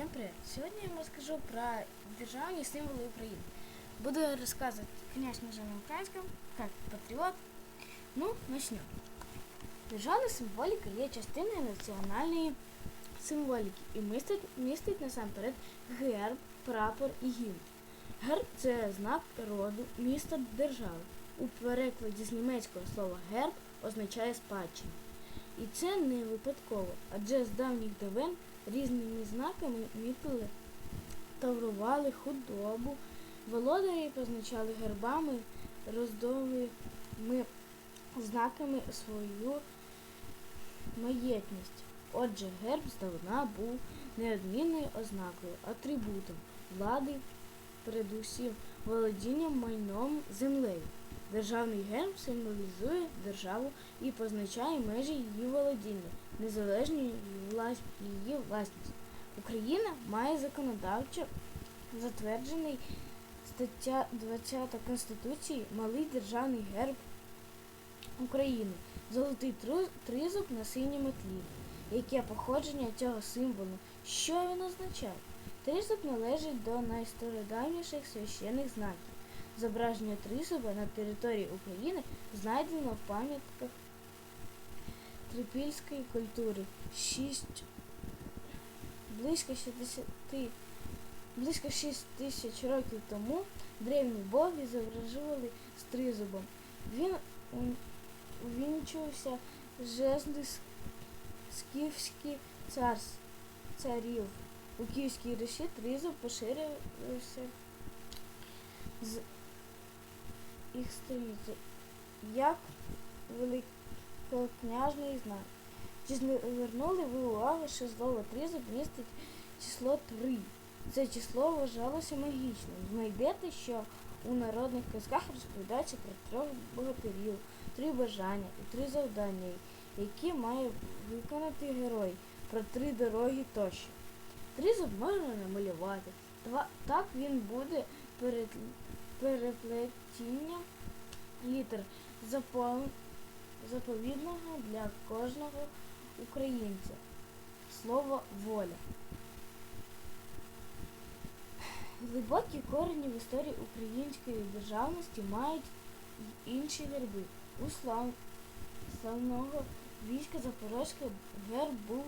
Всем привет! Сегодня я вам расскажу про державные символы України. Буду рассказывать, конечно же, на українському, как патріот. Ну, начнем. Державна символіка є частиною національної символіки і містить, містить насамперед герб, прапор і гімн. Герб це знак роду, міста, держави. У перекладі з німецького слова герб означає спадщину. І це не випадково, адже з давніх давен різними знаками мітили, таврували худобу, володарі позначали гербами, роздовими знаками свою маєтність. Отже, герб здавна був неодмінною ознакою, атрибутом влади, передусім володінням майном землею. Державний герб символізує державу і позначає межі її володіння, незалежні її власність. Україна має законодавчо затверджений стаття 20 Конституції Малий державний герб України, золотий тризуб на синьому тлі. Яке походження цього символу? Що він означає? Тризуб належить до найстародавніших священних знаків. Зображення тризуба на території України знайдено в пам'ятках трипільської культури. Шість близько 60 близько 6 тисяч років тому древні боги зображували з тризубом. Він увінчувався жезли скіфських царів. У Київській Русі тризуб поширився з їх століття, як великокняжний знак. Чи звернули ви увагу, що слово тризуб містить число 3? Це число вважалося магічним. Знайдете, що у народних казках розповідається про трьох богатирів, три бажання і три завдання, які має виконати герой, про три дороги тощо. Тризуб можна намалювати. Тва- Так він буде перед переплетінням літер запол- заповідного для кожного українця. Слово воля. Глибокі корені в історії української державності мають інші герби. У слав... славного війська Запорозьке герб був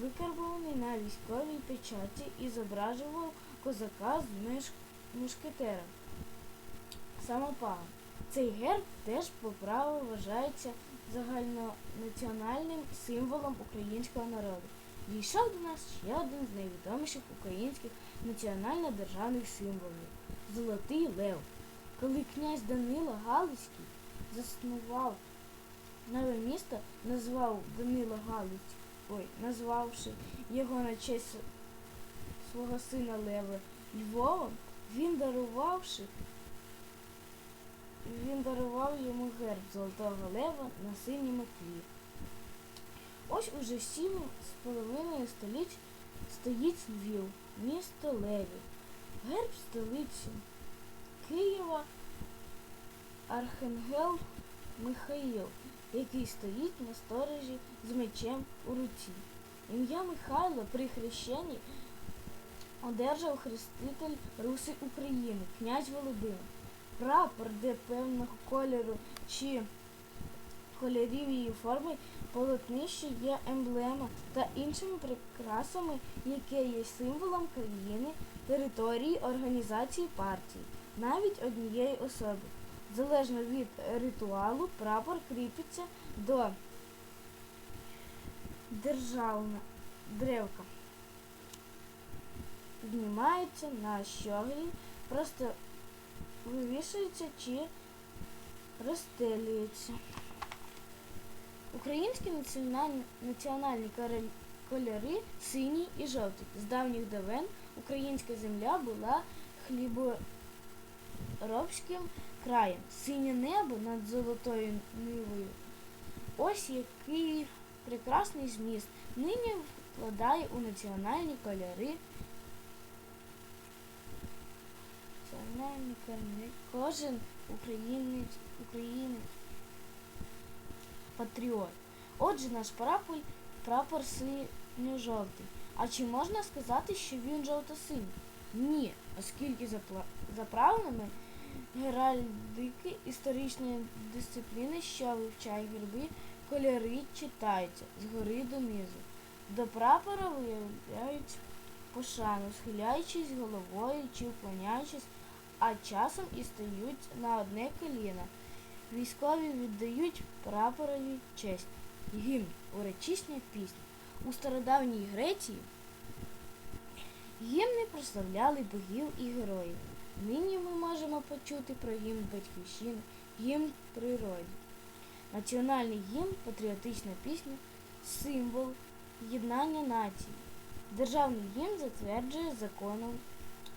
викарбований на військовій печаті і зображував козака з меш... мушкетером самопалом. Цей герб теж по праву вважається загальнонаціональним символом українського народу. Дійшов до нас ще один з найвідоміших українських національно-державних символів Золотий Лев. Коли князь Данило Галицький заснував нове місто, назвав Данило Галицький, ой, назвавши його на честь свого сина Лева Львовом, він дарувавши він дарував йому герб Золотого Лева на синьому тлі. Ось уже сім з половиною століть стоїть Львів, місто Левів. Герб столиці Києва Архангел Михаїл, який стоїть на сторожі з мечем у руці. Ім'я Михайло при хрещенні одержав хреститель Руси України, князь Володимир. Прапор, де певного кольору чи кольорів її форми полотнище є емблема та іншими прикрасами, яке є символом країни, території, організації партії, навіть однієї особи. Залежно від ритуалу, прапор кріпиться до державна древка. Піднімається на щоглі, просто вивішується чи розстелюється. Українські національні, національні кольори синій і жовтий. З давніх давен українська земля була хліборобським краєм. Синє небо над золотою нивою. Ось який прекрасний зміст нині вкладає у національні кольори. Національні кольори. Кожен українець, українець патріот. Отже, наш прапор, прапор синьо-жовтий. А чи можна сказати, що він жовто-синій? Ні, оскільки за, правилами геральдики історичної дисципліни, що вивчає герби, кольори читаються згори донизу. До прапора виявляють пошану, схиляючись головою чи вклоняючись, а часом і стають на одне коліно. Військові віддають прапорові честь. Гімн урочисня пісня. У стародавній Греції гімни прославляли богів і героїв. Нині ми можемо почути про гімн батьківщини, гімн природі. Національний гімн, патріотична пісня, символ єднання нації. Державний гімн затверджує законом.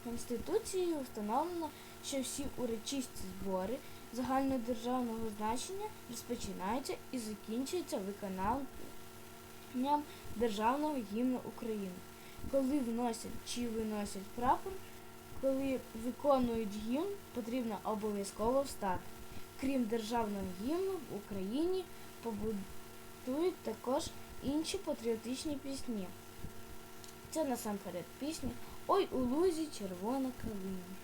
Конституцією встановлено, що всі урочисті збори загальнодержавного значення розпочинаються і закінчуються виконанням державного гімну України. Коли вносять чи виносять прапор, коли виконують гімн, потрібно обов'язково встати. Крім державного гімну, в Україні побудують також інші патріотичні пісні. Це насамперед пісня Ой у лузі червона калина.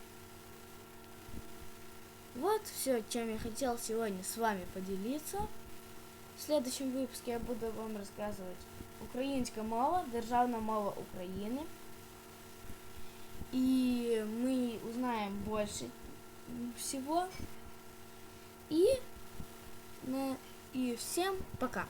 Вот все, чем я хотел сегодня с вами поделиться. В следующем выпуске я буду вам рассказывать украинская мова, державна мова Украины. И мы узнаем больше всего. И, и всем пока.